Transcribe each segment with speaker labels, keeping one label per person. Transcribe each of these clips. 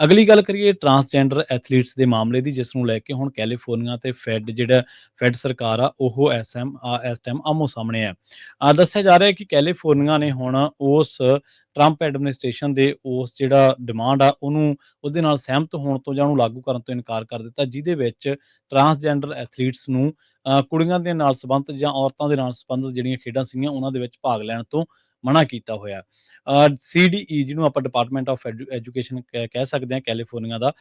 Speaker 1: ਅਗਲੀ ਗੱਲ ਕਰੀਏ ਟਰਾਂਸਜੈਂਡਰ ਐਥਲੀਟਸ ਦੇ ਮਾਮਲੇ ਦੀ ਜਿਸ ਨੂੰ ਲੈ ਕੇ ਹੁਣ ਕੈਲੀਫੋਰਨੀਆ ਤੇ ਫੈਡ ਜਿਹੜਾ ਫੈਡ ਸਰਕਾਰ ਆ ਉਹ ਐਸਐਮ ਇਸ ਟਾਈਮ ਆਮੋ ਸਾਹਮਣੇ ਹੈ ਆ ਦੱਸਿਆ ਜਾ ਰਿਹਾ ਹੈ ਕਿ ਕੈਲੀਫੋਰਨੀਆ ਨੇ ਹੁਣ ਉਸ ਟਰੰਪ ਐਡਮਿਨਿਸਟ੍ਰੇਸ਼ਨ ਦੇ ਉਸ ਜਿਹੜਾ ਡਿਮਾਂਡ ਆ ਉਹਨੂੰ ਉਹਦੇ ਨਾਲ ਸਹਿਮਤ ਹੋਣ ਤੋਂ ਜਾਂ ਉਹਨੂੰ ਲਾਗੂ ਕਰਨ ਤੋਂ ਇਨਕਾਰ ਕਰ ਦਿੱਤਾ ਜਿਹਦੇ ਵਿੱਚ ਟਰਾਂਸਜੈਂਡਰ ਐਥਲੀਟਸ ਨੂੰ ਅ, ਕੁੜੀਆਂ ਦੇ ਨਾਲ ਸੰਬੰਧਿਤ ਜਾਂ ਔਰਤਾਂ ਦੇ ਨਾਲ ਸੰਬੰਧਿਤ ਜਿਹੜੀਆਂ ਖੇਡਾਂ ਸੀਗੀਆਂ ਉਹਨਾਂ ਦੇ ਵਿੱਚ ਭਾਗ ਲੈਣ ਤੋਂ ਮਨਾ ਕੀਤਾ ਹੋਇਆ। ਸੀਡੀਈ ਜਿਹਨੂੰ ਆਪਾਂ ਡਿਪਾਰਟਮੈਂਟ ਆਫ ਐਜੂਕੇਸ਼ਨ ਕਹਿ ਸਕਦੇ ਹਾਂ ਕੈਲੀਫੋਰਨੀਆ ਦਾ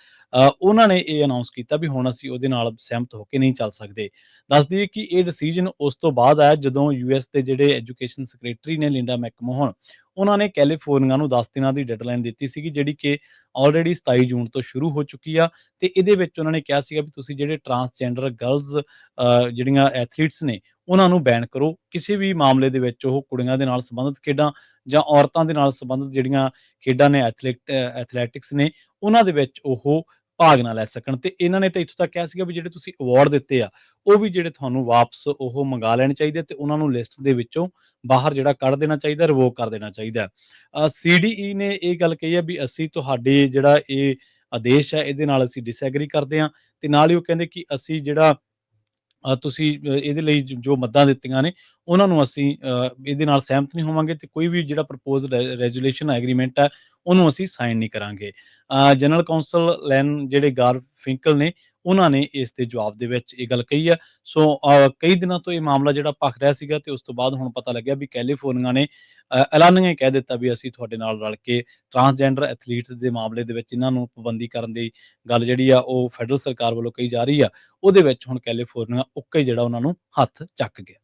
Speaker 1: ਉਹਨਾਂ ਨੇ ਇਹ ਅਨਾਉਂਸ ਕੀਤਾ ਵੀ ਹੁਣ ਅਸੀਂ ਉਹਦੇ ਨਾਲ ਸਹਿਮਤ ਹੋ ਕੇ ਨਹੀਂ ਚੱਲ ਸਕਦੇ। ਦੱਸ ਦਈਏ ਕਿ ਇਹ ਡਿਸੀਜਨ ਉਸ ਤੋਂ ਬਾਅਦ ਆਇਆ ਜਦੋਂ ਯੂਐਸ ਦੇ ਜਿਹੜੇ ਐਜੂਕੇਸ਼ਨ ਸੈਕਟਰੀ ਨੇ ਲਿੰਡਾ ਮੈਕਮੋਹਨ ਉਹਨਾਂ ਨੇ ਕੈਲੀਫੋਰਨੀਆ ਨੂੰ 10 ਦਿਨਾਂ ਦੀ ਡੈਡਲਾਈਨ ਦਿੱਤੀ ਸੀਗੀ, ਜਿਹੜੀ ਕਿ ਆਲਰੇਡੀ 27 ਜੂਨ ਤੋਂ ਸ਼ੁਰੂ ਹੋ ਚੁੱਕੀ ਆ ਤੇ ਇਹਦੇ ਵਿੱਚ ਉਹਨਾਂ ਨੇ ਕਿਹਾ ਸੀਗਾ ਵੀ ਤੁਸੀਂ ਜਿਹੜੇ ਟਰਾਂਸਜੈਂਡਰ ਗਰਲਸ ਜਿਹੜੀਆਂ ਐਥਲੀਟਸ ਨੇ, ਉਹਨਾਂ ਨੂੰ ਬੈਨ ਕਰੋ। ਕਿਸੇ ਵੀ ਮਾਮਲੇ ਦੇ ਵਿੱਚ ਉਹ ਕੁੜੀਆਂ ਦੇ ਨਾਲ ਸੰਬੰਧਿਤ ਖੇਡਾਂ ਜਾਂ ਔਰਤਾਂ ਦੇ ਨਾਲ ਸੰਬੰਧਿਤ ਜਿਹੜੀਆਂ ਖੇਡਾਂ ਨੇ ਐਥਲੈਟ ਐਥਲੈਟਿਕਸ ਨੇ, ਉਹਨਾਂ ਦੇ ਵਿੱਚ ਉਹ ਭਾਗ ਨਾ ਲੈ ਸਕਣ। ਤੇ ਇਹਨਾਂ ਨੇ ਤਾਂ ਇੱਥੋਂ ਤੱਕ ਕਿਹਾ ਸੀਗਾ ਵੀ ਜਿਹੜੇ ਤੁਸੀਂ ਅਵਾਰਡ ਦਿੱਤੇ ਆ, ਉਹ ਵੀ ਜਿਹੜੇ ਤੁਹਾਨੂੰ ਵਾਪਸ ਉਹ ਮੰਗਾ ਲੈਣੇ ਚਾਹੀਦੇ ਤੇ ਉਹਨਾਂ ਨੂੰ ਲਿਸਟ ਦੇ ਵਿੱਚੋਂ ਬਾਹਰ ਜਿਹੜਾ ਕੱਢ ਦੇਣਾ ਚਾਹੀਦਾ ਰਿਵੋਕ ਕਰ ਦੇਣਾ ਚਾਹੀਦਾ। ਸੀਡੀਈ ਨੇ ਇਹ ਗੱਲ ਕਹੀ ਹੈ ਵੀ ਅਸੀਂ ਤੁਹਾਡੇ ਜਿਹੜਾ ਇਹ ਆਦੇਸ਼ ਹੈ, ਇਹਦੇ ਨਾਲ ਅਸੀਂ ਡਿਸਐਗਰੀ ਕਰਦੇ ਹਾਂ ਤੇ ਨਾਲ ਹੀ ਉਹ ਕਹਿੰਦੇ ਕਿ ਅਸੀਂ ਜਿਹੜਾ ਤੁਸੀਂ ਇਹਦੇ ਲਈ ਜੋ ਮੱਦਾਂ ਦਿੱਤੀਆਂ ਨੇ ਉਹਨਾਂ ਨੂੰ ਅਸੀਂ ਅ, ਇਹਦੇ ਨਾਲ ਸਹਿਮਤ ਨਹੀਂ ਹੋਵਾਂਗੇ ਤੇ ਕੋਈ ਵੀ ਜਿਹੜਾ ਪ੍ਰਪੋਜ਼ਡ ਰੈਜੂਲੇਸ਼ਨ ਐਗਰੀਮੈਂਟ ਆ ਉਹਨੂੰ ਅਸੀਂ ਸਾਈਨ ਨਹੀਂ ਕਰਾਂਗੇ। ਜਨਰਲ ਕਾਉਂਸਲ ਲੈਨ ਜਿਹੜੇ ਗਾਰ ਫਿੰਕਲ ਨੇ ਉਹਨਾਂ ਨੇ ਇਸ ਦੇ ਜਵਾਬ ਦੇ ਵਿੱਚ ਇਹ ਗੱਲ ਕਹੀ ਆ। ਸੋ ਕਈ ਦਿਨਾਂ ਤੋਂ ਇਹ ਮਾਮਲਾ ਜਿਹੜਾ ਭਖ ਰਿਹਾ ਸੀਗਾ ਤੇ ਉਸ ਤੋਂ ਬਾਅਦ ਹੁਣ ਪਤਾ ਲੱਗਿਆ ਵੀ ਕੈਲੀਫੋਰਨੀਆ ਨੇ ਅ, ਐਲਾਨੀਆਂ ਕਹਿ ਦਿੱਤਾ ਵੀ ਅਸੀਂ ਤੁਹਾਡੇ ਨਾਲ ਰਲ ਕੇ ਟਰਾਂਸਜੈਂਡਰ ਐਥਲੀਟਸ ਦੇ ਮਾਮਲੇ ਦੇ ਵਿੱਚ ਇਹਨਾਂ ਨੂੰ ਪਾਬੰਦੀ ਕਰਨ ਦੀ ਗੱਲ ਜਿਹੜੀ ਆ ਉਹ ਫੈਡਰਲ ਸਰਕਾਰ ਵੱਲੋਂ ਕਹੀ ਜਾ ਰਹੀ ਆ। ਉਹਦੇ ਵਿੱਚ ਹੁਣ ਕੈਲੀਫੋਰਨੀਆ ਉੱਕੇ ਜਿਹੜਾ ਉਹਨਾਂ ਨੂੰ ਹੱਥ ਚੱਕ ਗਿਆ।